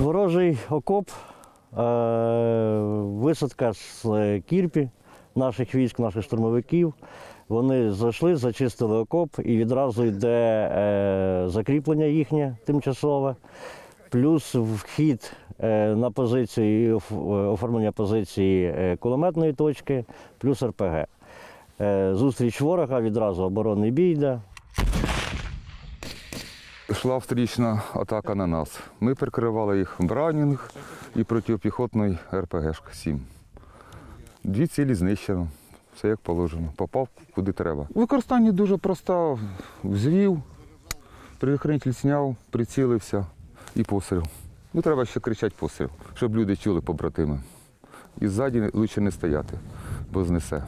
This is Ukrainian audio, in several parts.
Ворожий окоп, е, висадка з е, кірпі наших військ, наших штурмовиків. Вони зайшли, зачистили окоп і відразу йде е, закріплення їхнє тимчасове, плюс вхід на е, оформлення позиції кулеметної точки, плюс РПГ. Зустріч ворога, відразу оборонний бій йде. Йшла встрічна атака на нас. Ми прикривали їх Браунінг і протипіхотний РПГ-7. Дві цілі знищено. Все як положено. Попав куди треба. Використання дуже проста. Взвів, предохранитель зняв, прицілився і постріл. Ну, треба ще кричати постріл, щоб люди чули побратими. І ззаді краще не стояти, бо знесе.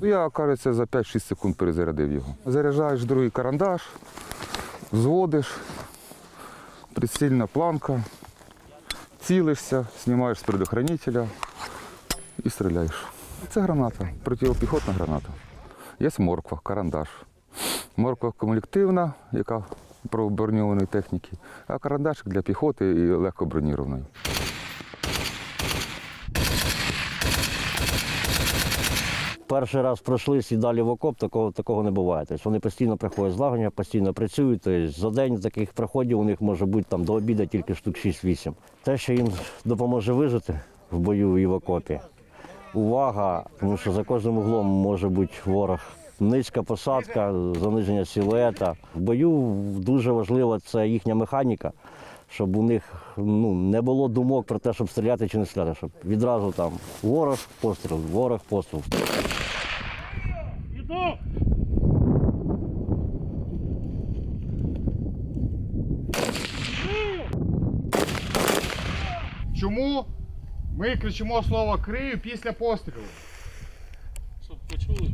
Ну, Я, кажеться, за 5-6 секунд перезарядив його. Заряджаєш другий карандаш, взводиш, прицільна планка, цілишся, знімаєш з предохранителя і стріляєш. Це граната, протипіхотна граната. Є морква, карандаш. Морква комулективна, яка про броньованої техніки, а карандашик для піхоти і легко бронірованої. Перший раз пройшлись і далі в окоп, такого, такого не буває. Тобто вони постійно приходять злагодження, постійно працюють. Тобто за день таких проходів у них може бути там, до обіду тільки штук 6-8. Те, що їм допоможе вижити в бою і в окопі. Увага, тому що за кожним углом може бути ворог. Низька посадка, заниження силуета. В бою дуже важливо це їхня механіка, щоб у них ну, не було думок про те, щоб стріляти чи не стріляти, щоб відразу там ворог постріл, ворог постріл. Чому ми кричимо слово крию після пострілу? Щоб почули.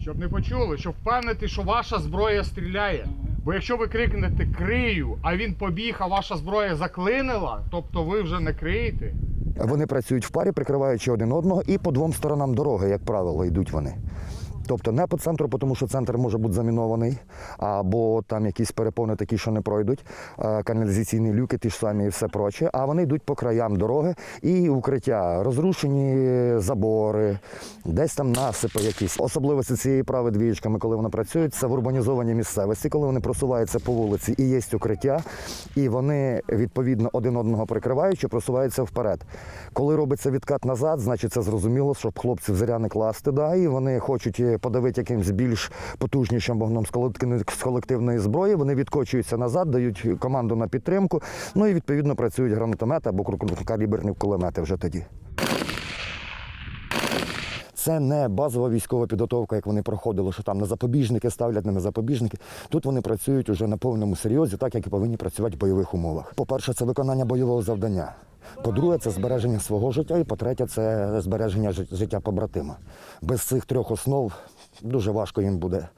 Щоб не почули, щоб впевнити, що ваша зброя стріляє. Бо якщо ви крикнете крию, а він побіг, а ваша зброя заклинила, тобто ви вже не криєте. Вони працюють в парі, прикриваючи один одного, і по двом сторонам дороги, як правило, йдуть вони. Тобто не по центру, тому що центр може бути замінований, або там якісь перепони такі, що не пройдуть, е, каналізаційні люки, ті ж самі і все проче. А вони йдуть по краям дороги і укриття, розрушені забори, десь там насипи якісь. Особливості цієї прави двієчками, коли вони працюють, це в урбанізованій місцевості, коли вони просуваються по вулиці і є укриття, і вони відповідно один одного прикриваючи, просуваються вперед. Коли робиться відкат назад, значить це зрозуміло, щоб хлопців зря не класти. Да, і вони хочуть е, подавити якимсь більш потужнішим вогном з колективної зброї. Вони відкочуються назад, дають команду на підтримку. Ну і відповідно працюють гранатомети або крупнокаліберні кулемети вже тоді. Це не базова військова підготовка, як вони проходили, що там на запобіжники ставлять, не на запобіжники. Тут вони працюють уже на повному серйозі, так як і повинні працювати в бойових умовах. По-перше, це виконання бойового завдання. По-друге, це збереження свого життя. І по-третє, це збереження жит- життя побратима. Без цих трьох основ дуже важко їм буде